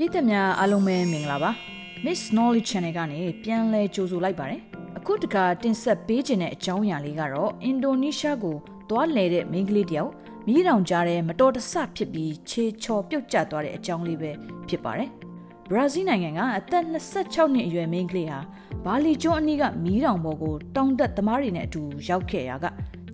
ပြည်သက်များအားလုံးပဲမင်္ဂလာပါ Miss Knowledge Channel ကနေပြန်လည်ကြိုဆိုလိုက်ပါတယ်အခုတခါတင်ဆက်ပေးခြင်းတဲ့အကြောင်းအရာလေးကတော့အင်ဒိုနီးရှားကိုသွားလည်တဲ့မိန်းကလေးတယောက်မိတောင်ကြားတဲ့မတော်တဆဖြစ်ပြီးခြေချော်ပြုတ်ကျသွားတဲ့အကြောင်းလေးပဲဖြစ်ပါတယ်ဘရာဇီးနိုင်ငံကအသက်26နှစ်အရွယ်မိန်းကလေးဟာဘာလီကျွန်းအနီးကမီးတောင်ပေါ်ကိုတောင်တက်သမားတွေနဲ့အတူရောက်ခဲ့ရာက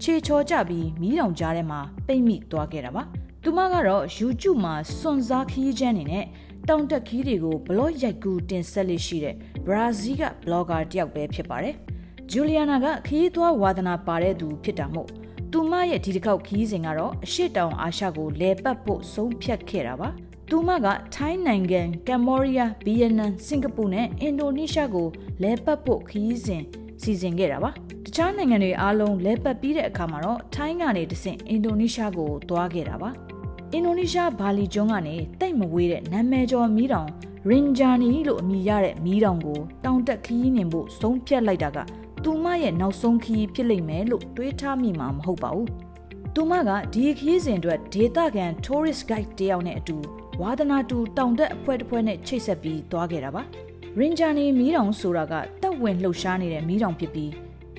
ခြေချော်ကျပြီးမီးတောင်ကြားထဲမှာပိတ်မိသွားခဲ့တာပါသူမကတော့ YouTube မှာစွန်စားခီးချမ်းနေနဲ့ တောင်တက်ခီးတွေကိုဘလော့ရိုက်ကူးတင်ဆက်လေးရှိတဲ့ဘရာဇီးကဘလော့ဂါတယောက်ပဲဖြစ်ပါတယ်။ဂျူလီယာနာကခီးသွားဝါသနာပါတဲ့သူဖြစ်တာမို့သူမရဲ့ဒီတစ်ခေါက်ခီးစဉ်ကတော့အရှိတောင်အာရှကိုလဲပတ်ဖို့ဆုံးဖြတ်ခဲ့တာပါ။သူမကထိုင်းနိုင်ငံကမ်ဘောဒီးယားဗီယက်နမ်စင်ကာပူနဲ့အင်ဒိုနီးရှားကိုလဲပတ်ဖို့ခီးစဉ်စီစဉ်ခဲ့တာပါ။တခြားနိုင်ငံတွေအားလုံးလဲပတ်ပြီးတဲ့အခါမှာတော့ထိုင်းကနေတဆင့်အင်ဒိုနီးရှားကိုသွားခဲ့တာပါ။ အင်ဒိုနီးရှားဘာလီကျွန်းကနေတိတ်မဝေးတဲ့နာမည်ကျော်မီးတောင်ရင်ဂျာနီလို့အမည်ရတဲ့မီးတောင်ကိုတောင်တက်ခီးနေဖို့ဆုံးဖြတ်လိုက်တာကသူမရဲ့နောက်ဆုံးခီးဖြစ်လိမ့်မယ်လို့တွေးထားမိမှာမဟုတ်ပါဘူး။သူမကဒီခီးစဉ်အတွက်ဒေတာကန် tourist guide တယောက်နဲ့အတူဝါသနာတူတောင်တက်အဖွဲတစ်ဖွဲနဲ့ချိတ်ဆက်ပြီးသွားခဲ့တာပါ။ရင်ဂျာနီမီးတောင်ဆိုတာကတက်ဝင်လှုပ်ရှားနေတဲ့မီးတောင်ဖြစ်ပြီး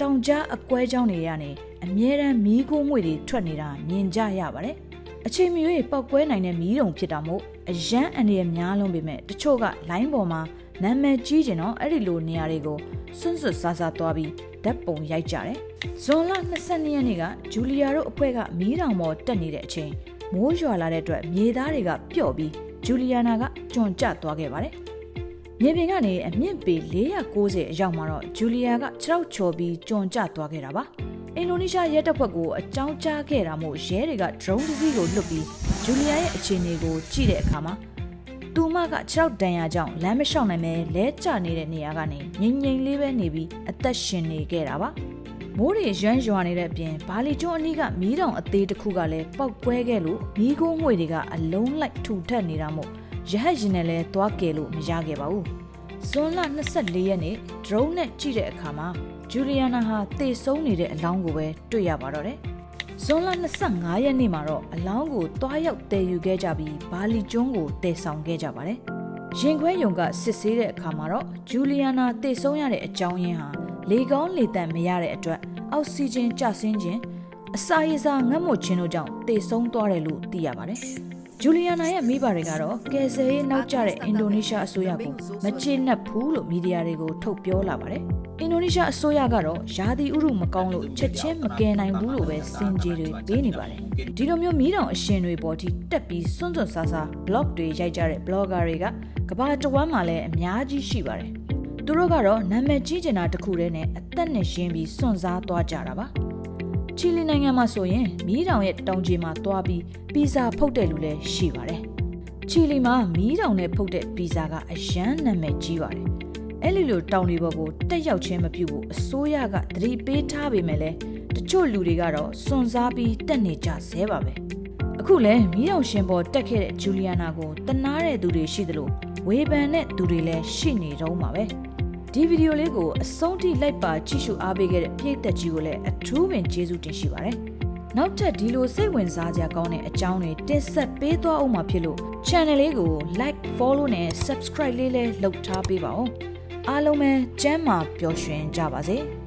တောင်ကြားအကွဲကြောင်းတွေကနေအမြဲတမ်းမီးခိုးငွေတွေထွက်နေတာမြင်ကြရပါတယ်။ အချိန်မီ၍ပောက်ကွဲနိုင်တဲ့မီးတုံဖြစ်တာမို့အရန်အနေနဲ့များလုံးပေမဲ့တချို့ကလိုင်းပေါ်မှာနာမည်ကြီးကျင်တော့အဲ့ဒီလိုနေရာတွေကိုစွန့်စွတ်စားစားသွားပြီးဓာတ်ပုံရိုက်ကြတယ်။ဇွန်လ22ရက်နေ့ကဂျူလီယာတို့အဖွဲ့ကမီးတောင်ပေါ်တက်နေတဲ့အချိန်မိုးရွာလာတဲ့အတွက်မြေသားတွေကပျော့ပြီးဂျူလီယာနာကကျွံကျသွားခဲ့ပါတယ်။မြေပြင်ကနေအမြင့်ပေ490အရောက်မှာတော့ဂျူလီယာကခြေထောက်ချော်ပြီးကျွံကျသွားခဲ့တာပါ။ အင်ဒိုနီးရှားရဲတပ်ဖွဲ့ကိုအကြောင်းကြားခဲ့တာမို့ရဲတွေက drone တစ်စီးကိုလွှတ်ပြီးဂျူလီယာရဲ့အခြေအနေကိုကြည့်တဲ့အခါမှာသူမကခြေထောက်တန်ရာကြောင့်လမ်းမလျှောက်နိုင်ပဲလဲကျနေတဲ့နေရာကနေငိမ့်ငိမ့်လေးပဲနေပြီးအသက်ရှင်နေခဲ့တာပါမိုးတွေရွမ်းရွာနေတဲ့အပြင်ဘာလီကျွန်းအနီးကမီးတောင်အသေးတစ်ခုကလည်းပောက်ကွဲခဲ့လို့မီးခိုးငွေတွေကအလုံးလိုက်ထူထပ်နေတာမို့ရဟတ်ရင်နဲ့လဲသွားကယ်လို့မရခဲ့ပါဘူး ဇွန်လ24ရက်နေ့ drone နဲ့ကြည့်တဲ့အခါမှာဂျူလီယာနာဟာတေဆုံးနေတဲ့အလောင်းကိုပဲတွေ့ရပါတော့တယ်။ဇွန်လ25ရက်နေ့မှာတော့အလောင်းကိုတွားရောက်တည်ယူခဲ့ကြပြီးဘာလီကျွန်းကိုတည်ဆောင်ခဲ့ကြပါတယ်။ရင်ခွဲယုံကစစ်ဆေးတဲ့အခါမှာတော့ဂျူလီယာနာတေဆုံးရတဲ့အကြောင်းရင်းဟာလေကောင်းလေတန့်မရတဲ့အတွက်အောက်ဆီဂျင်ကျဆင်းခြင်းအစာရစာငတ်မွတ်ခြင်းတို့ကြောင့်တေဆုံးသွားတယ်လို့သိရပါတယ်။ ဂျူလီယာနာရဲ့မိဘတွေကတော့ကယ်ဆယ်ရေးနောက်ကျတဲ့အင်ဒိုနီးရှားအစိုးရကိုမကျေနပ်ဘူးလို့မီဒီယာတွေကိုထုတ်ပြောလာပါတယ်။အင်ဒိုနီးရှားအစိုးရကတော့ယာတီဥရုမကောင်းလို့ချက်ချင်းမကယ်နိုင်ဘူးလို့ပဲစင်ကြေတွေပေးနေပါတယ်ဒီလိုမျိုးမီးတောင်အရှင်တွေပေါ်ထိတက်ပြီးစွန့်စွန့်ဆာဆာ blog တွေရိုက်ကြတဲ့ blogger တွေကကဘာတဝမ်းမှာလည်းအများကြီးရှိပါတယ်သူတို့ကတော့နာမည်ကြီးကျင်တာတခုတည်းနဲ့အသက်နဲ့ရင်းပြီးစွန့်စားသွားကြတာပါ ချီလီနိုင်ငံမှာဆိုရင်မီးတောင်ရဲ့တောင်ကြီးမှာသွားပြီးပီဇာဖုတ်တဲ့လူလည်းရှိပါတယ်ချီလီမှာမီးတောင်နဲ့ဖုတ်တဲ့ပီဇာကအရန်နာမည်ကြီးပါတယ်အဲ့လိုလိုတောင်တွေပေါ်ကိုတက်ရောက်ခြင်းမပြုဘူးအစိုးရကသတိပေးထားပေမဲ့လည်းတချို့လူတွေကတော့စွန့်စားပြီးတက်နေကြဆဲပါပဲအခုလဲမီးအောင်ရှင်ပေါ်တက်ခဲ့တဲ့ဂျူလီယာနာကိုတနာတဲ့သူတွေရှိသလိုဝေဖန်တဲ့သူတွေလည်းရှိနေတော့မှာပဲ ဒီဗီဒီယိုလေးကိုအဆုံးထိလိုက်ပါကြည့်ရှုအားပေးခဲ့တဲ့ပြည်သက်ကြီးကိုလည်းအထူးပင်ကျေးဇူးတင်ရှိပါတယ်နောက်ထပ်ဒီလိုစိတ်ဝင်စားစရာကောင်းတဲ့အကြောင်းတွေတင်ဆက်ပေးသွားအောင်မှာဖြစ်လို့ channel လေးကို like follow နဲ့ subscribe လေးလည်းလုပ်ထားပေးပါဦးအားလုံးပဲကျမ်းမာပျော်ရွှင်ကြပါစေ။